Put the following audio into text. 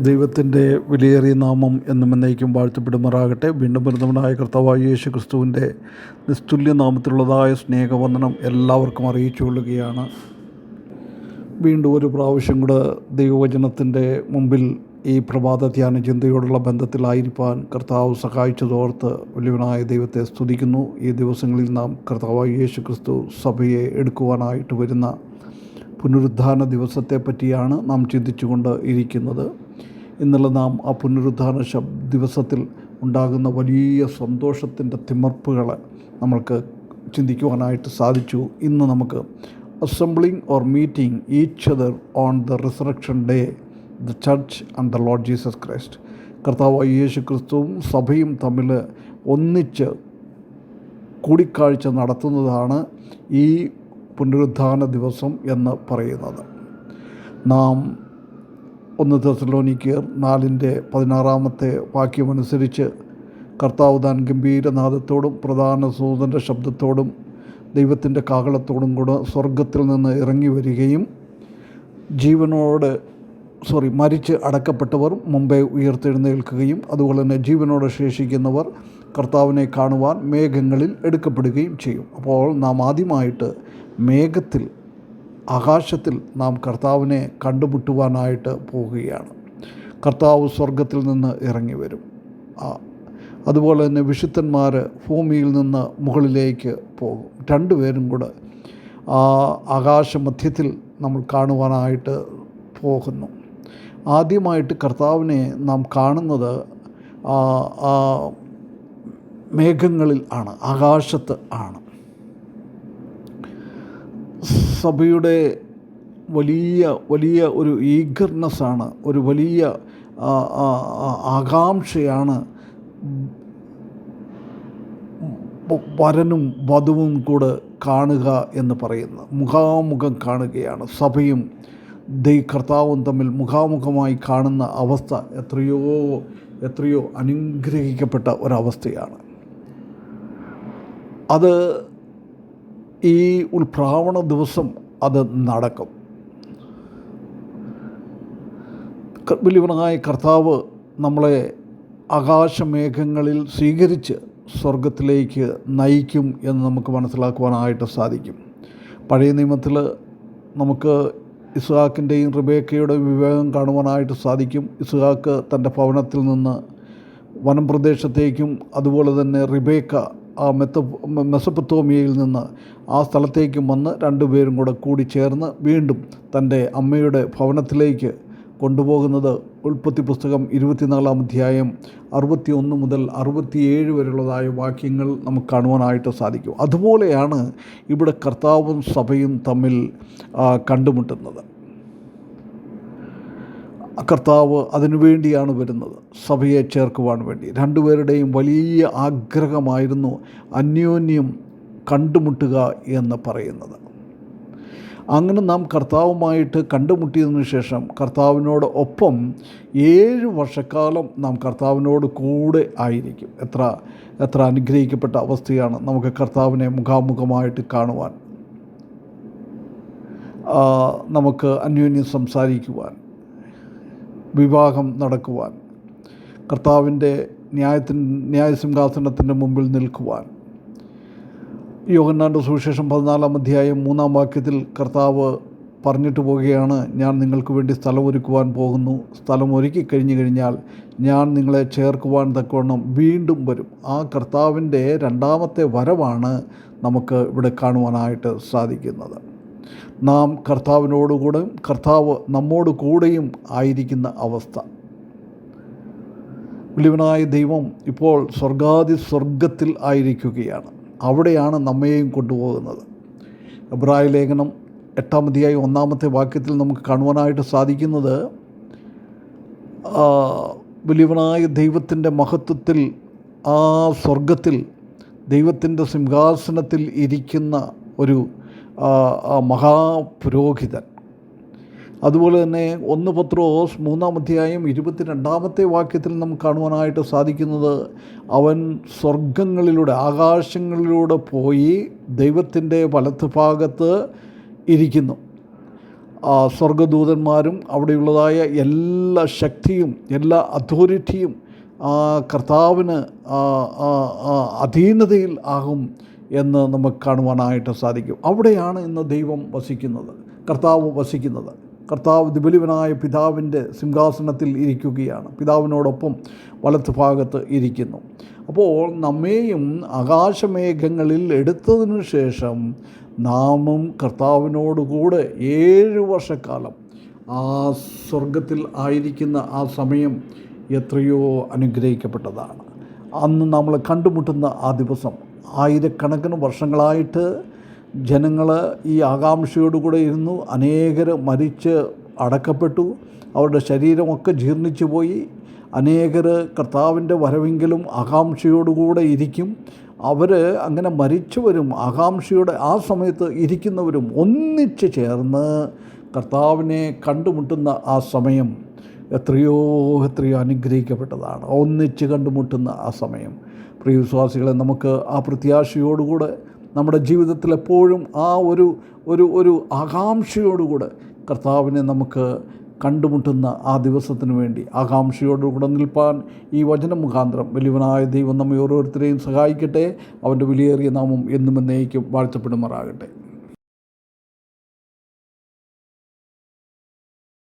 ദൈവത്തിന്റെ വിലയേറിയ നാമം എന്നും എന്നേക്കും വാഴ്ത്തപ്പെടുമാറാകട്ടെ. വീണ്ടും വരുന്നവനായ കർത്താവായ യേശു ക്രിസ്തുവിന്റെ നിസ്തുല്യ നാമത്തിലുള്ളതായ സ്നേഹവന്ദനം എല്ലാവർക്കും അറിയിച്ചു കൊള്ളുകയാണ്. വീണ്ടും ഒരു പ്രാവശ്യം കൂടെ ദൈവവചനത്തിന്റെ മുമ്പിൽ ഈ പ്രഭാത ധ്യാന ചിന്തയോടുള്ള ബന്ധത്തിലായിരിക്കാൻ കർത്താവ് സഹായിച്ചതോർത്ത് വലിയവനായ ദൈവത്തെ സ്തുതിക്കുന്നു. ഈ ദിവസങ്ങളിൽ നാം കർത്താവായ യേശു ക്രിസ്തു സഭയെ എടുക്കുവാനായിട്ട് വരുന്ന പുനരുദ്ധാന ദിവസത്തെ പറ്റിയാണ് നാം ചിന്തിച്ചുകൊണ്ട് ഇരിക്കുന്നത്. ഇന്നലെ നാം ആ പുനരുദ്ധാരണ ദിവസത്തിൽ ഉണ്ടാകുന്ന വലിയ സന്തോഷത്തിന്റെ തിമർപ്പുകൾ നമ്മൾക്ക് ചിന്തിക്കുവാനായിട്ട് സാധിച്ചു. ഇന്ന് നമുക്ക് assembling or meeting each other on the resurrection day the church and the Lord Jesus Christ. കർത്താവ് യേശു ക്രിസ്തുവും സഭയും തമ്മിൽ ഒന്നിച്ച് കൂടിക്കാഴ്ച നടത്തുന്നതാണ് ഈ പുനരുദ്ധാന ദിവസം എന്ന് പറയുന്നത്. നാം ഒന്ന് തെസലോനിക്കർ നാലിന്റെ പതിനാറാമത്തെ വാക്യമനുസരിച്ച് കർത്താവ് താൻ ഗംഭീരനാഥത്തോടും പ്രധാന സൂതന്റെ ശബ്ദത്തോടും ദൈവത്തിന്റെ കാഹളത്തോടും കൂടെ സ്വർഗത്തിൽ നിന്ന് ഇറങ്ങി വരികയും ജീവനോട് സോറി മരിച്ച് അടക്കപ്പെട്ടവർ മുമ്പേ ഉയർത്തെഴുന്നേൽക്കുകയും അതുപോലെ തന്നെ ജീവനോട് ശേഷിക്കുന്നവർ കർത്താവിനെ കാണുവാൻ മേഘങ്ങളിൽ എടുക്കപ്പെടുകയും ചെയ്യും. അപ്പോൾ നാം ആദ്യമായിട്ട് മേഘത്തിൽ ആകാശത്തിൽ നാം കർത്താവിനെ കണ്ടുമുട്ടുവാനായിട്ട് പോവുകയാണ് കർത്താവ് സ്വർഗത്തിൽ നിന്ന് ഇറങ്ങി വരും. അതുപോലെ തന്നെ വിശുദ്ധന്മാർ ഭൂമിയിൽ നിന്ന് മുകളിലേക്ക് പോകും. രണ്ടുപേരും കൂടെ ആ ആകാശമധ്യത്തിൽ നമ്മൾ കാണുവാനായിട്ട് പോകുന്നു. ആദ്യമായിട്ട് കർത്താവിനെ നാം കാണുന്നത് മേഘങ്ങളിൽ ആണ് ആകാശത്ത് ആണ്. സഭയുടെ വലിയ വലിയ ഒരു ഈഗർനെസ്സാണ് ഒരു വലിയ ആകാംക്ഷയാണ് വരനും വധുവും കൂടെ കാണുക എന്ന് പറയുന്നത്. മുഖാമുഖം കാണുകയാണ്. സഭയും ദൈ കർത്താവും തമ്മിൽ മുഖാമുഖമായി കാണുന്ന അവസ്ഥ എത്രയോ എത്രയോ അനുഗ്രഹിക്കപ്പെട്ട ഒരവസ്ഥയാണ്. അത് ഈ ഉൽപ്രാവണ ദിവസം അത് നടക്കും. വലിയവനായ കർത്താവ് നമ്മളെ ആകാശമേഘങ്ങളിൽ സ്വീകരിച്ച് സ്വർഗത്തിലേക്ക് നയിക്കും എന്ന് നമുക്ക് മനസ്സിലാക്കുവാനായിട്ട് സാധിക്കും. പഴയ നിയമത്തിൽ നമുക്ക് ഇസ്ഹാക്കിന്റെയും റിബേക്കയുടെ വിവേകം കാണുവാനായിട്ട് സാധിക്കും. ഇസ്ഹാക്ക് തന്റെ ഭവനത്തിൽ നിന്ന് വനം പ്രദേശത്തേക്കും അതുപോലെ തന്നെ റിബേക്ക ആ മെത്ത മെസപ്പത്തോമിയയിൽ നിന്ന് ആ സ്ഥലത്തേക്കും വന്ന് രണ്ടുപേരും കൂടെ കൂടി ചേർന്ന് വീണ്ടും തന്റെ അമ്മയുടെ ഭവനത്തിലേക്ക് കൊണ്ടുപോകുന്നത് ഉൽപ്പത്തി പുസ്തകം ഇരുപത്തിനാലാം അധ്യായം അറുപത്തി ഒന്ന് മുതൽ അറുപത്തിയേഴ് വരെയുള്ളതായ വാക്യങ്ങൾ നമുക്ക് കാണുവാനായിട്ട് സാധിക്കും. അതുപോലെയാണ് ഇവിടെ കർത്താവും സഭയും തമ്മിൽ കണ്ടുമുട്ടുന്നത്. കർത്താവ് അതിനുവേണ്ടിയാണ് വരുന്നത്. സഭയെ ചേർക്കുവാൻ വേണ്ടി. രണ്ടുപേരുടെയും വലിയ ആഗ്രഹമായിരുന്നു അന്യോന്യം കണ്ടുമുട്ടുക എന്ന് പറയുന്നത്. അങ്ങനെ നാം കർത്താവുമായിട്ട് കണ്ടുമുട്ടിയതിനു ശേഷം കർത്താവിനോട് ഒപ്പം ഏഴ് വർഷക്കാലം നാം കർത്താവിനോട് കൂടെ ആയിരിക്കും. എത്ര എത്ര അനുഗ്രഹിക്കപ്പെട്ട അവസ്ഥയാണ് നമുക്ക് കർത്താവിനെ മുഖാമുഖമായിട്ട് കാണുവാൻ. നമുക്ക് അന്യോന്യം സംസാരിക്കുവാൻ. വിവാഹം നടക്കുവാൻ കർത്താവിന്റെ ന്യായത്തിന് ന്യായസിംഹാസനത്തിന്റെ മുമ്പിൽ നിൽക്കുവാൻ. യോഗന്നാന്റെ സുവിശേഷം പതിനാലാം അധ്യായം മൂന്നാം വാക്യത്തിൽ കർത്താവ് പറഞ്ഞിട്ട് പോവുകയാണ് ഞാൻ നിങ്ങൾക്ക് വേണ്ടി സ്ഥലം ഒരുക്കുവാൻ പോകുന്നു. സ്ഥലം ഒരുക്കി കഴിഞ്ഞു കഴിഞ്ഞാൽ ഞാൻ നിങ്ങളെ ചേർക്കുവാൻ തക്കവണ്ണം വീണ്ടും വരും. ആ കർത്താവിന്റെ രണ്ടാമത്തെ വരവാണ് നമുക്ക് ഇവിടെ കാണുവാനായിട്ട് സാധിക്കുന്നത്. നാം കർത്താവിനോടുകൂടെ കർത്താവ് നമ്മോട് കൂടെയും ആയിരിക്കുന്ന അവസ്ഥ. വലിയവനായ ദൈവം ഇപ്പോൾ സ്വർഗാദി സ്വർഗത്തിൽ ആയിരിക്കുകയാണ്. അവിടെയാണ് നമ്മയെയും കൊണ്ടുപോകുന്നത്. എബ്രായ ലേഖനം എട്ടാമതിയായി ഒന്നാമത്തെ വാക്യത്തിൽ നമുക്ക് കാണുവാനായിട്ട് സാധിക്കുന്നത് വലിയവനായ ദൈവത്തിന്റെ മഹത്വത്തിൽ ആ സ്വർഗത്തിൽ ദൈവത്തിന്റെ സിംഹാസനത്തിൽ ഇരിക്കുന്ന ഒരു മഹാപുരോഹിതൻ. അതുപോലെ തന്നെ ഒന്ന് പത്രോസ് മൂന്നാം അധ്യായം ഇരുപത്തിരണ്ടാമത്തെ വാക്യത്തിൽ നമുക്ക് കാണുവാനായിട്ട് സാധിക്കുന്നത് അവൻ സ്വർഗങ്ങളിലൂടെ ആകാശങ്ങളിലൂടെ പോയി ദൈവത്തിന്റെ വലത്ത് ഭാഗത്ത് ഇരിക്കുന്നു സ്വർഗദൂതന്മാരും അവിടെയുള്ളതായ എല്ലാ ശക്തിയും എല്ലാ അതോറിറ്റിയും ആ കർത്താവിന് അധീനതയിൽ ആകും എന്ന് നമുക്ക് കാണുവാനായിട്ട് സാധിക്കും. അവിടെയാണ് ഇന്ന് ദൈവം വസിക്കുന്നത്. കർത്താവ് വസിക്കുന്നത്. കർത്താവ് ദുബലിവനായ പിതാവിന്റെ സിംഹാസനത്തിൽ ഇരിക്കുകയാണ്. പിതാവിനോടൊപ്പം വലത്ത് ഭാഗത്ത് ഇരിക്കുന്നു. അപ്പോൾ നമ്മെയും ആകാശമേഘങ്ങളിൽ എടുത്തതിനു ശേഷം നാമും കർത്താവിനോടുകൂടെ ഏഴ് വർഷക്കാലം ആ സ്വർഗത്തിൽ ആയിരിക്കുന്ന ആ സമയം എത്രയോ അനുഗ്രഹിക്കപ്പെട്ടതാണ്. അന്ന് നമ്മൾ കണ്ടുമുട്ടുന്ന ആ ദിവസം ആയിരക്കണക്കിന് വർഷങ്ങളായിട്ട് ജനങ്ങൾ ഈ ആകാംക്ഷയോടുകൂടെ ഇരുന്നു. അനേകർ മരിച്ച് അടക്കപ്പെട്ടു. അവരുടെ ശരീരമൊക്കെ ജീർണിച്ചു പോയി. അനേകർ കർത്താവിന്റെ വരവെങ്കിലും ആകാംക്ഷയോടുകൂടെ ഇരിക്കും. അവർ അങ്ങനെ മരിച്ചവരും ആകാംക്ഷയോടെ ആ സമയത്ത് ഇരിക്കുന്നവരും ഒന്നിച്ച് ചേർന്ന് കർത്താവിനെ കണ്ടുമുട്ടുന്ന ആ സമയം എത്രയോ എത്രയോ അനുഗ്രഹിക്കപ്പെട്ടതാണ്. ഒന്നിച്ച് കണ്ടുമുട്ടുന്ന ആ സമയം. പ്രിയ വിശ്വാസികളെ നമുക്ക് ആ പ്രത്യാശയോടുകൂടെ നമ്മുടെ ജീവിതത്തിൽ എപ്പോഴും ആ ഒരു ഒരു ഒരു ആകാംക്ഷയോടുകൂടെ കർത്താവിനെ നമുക്ക് കണ്ടുമുട്ടുന്ന ആ ദിവസത്തിന് വേണ്ടി ആകാംക്ഷയോടുകൂടെ നിൽപ്പാൻ ഈ വചന മുഖാന്തരം വലിയവനായ ദൈവം നമ്മെ ഓരോരുത്തരെയും സഹായിക്കട്ടെ. അവന്റെ വിലയേറിയ നാമം എന്നും എന്നേക്കും വാഴ്ത്തപ്പെടുമാറാകട്ടെ.